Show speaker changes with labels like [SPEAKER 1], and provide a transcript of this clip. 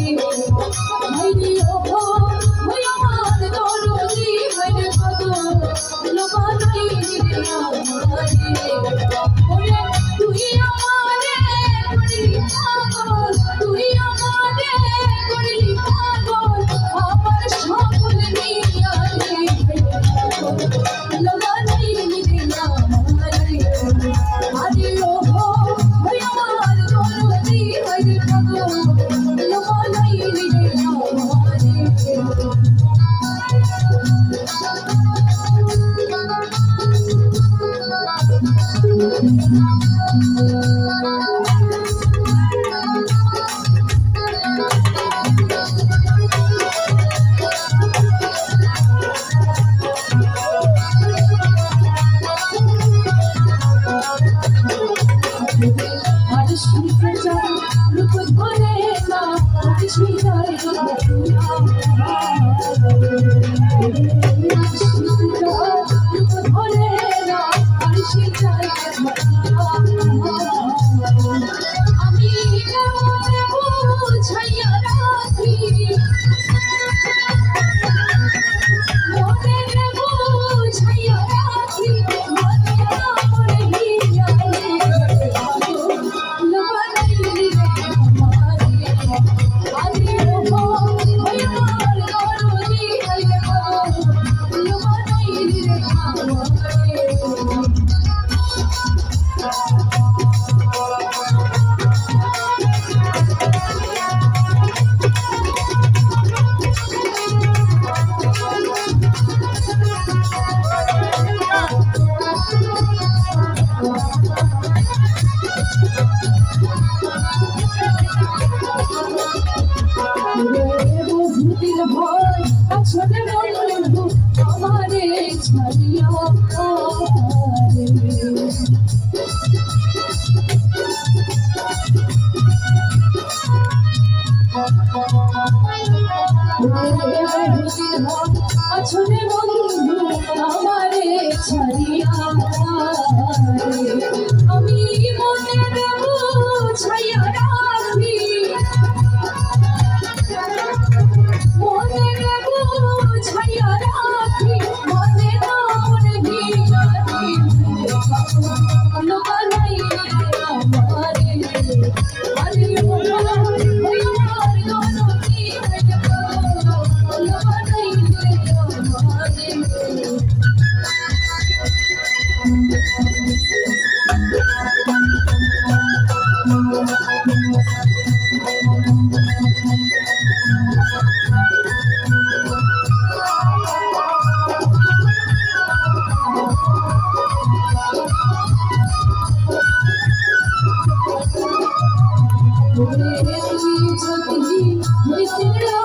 [SPEAKER 1] Thank you. মানুষ ভরে না আছল বন্ধু আমারে ছাড়িয়া আছলে বন্ধু আমারে ছাড়িয়া ঝুলে গেলি যদি মিষ্টি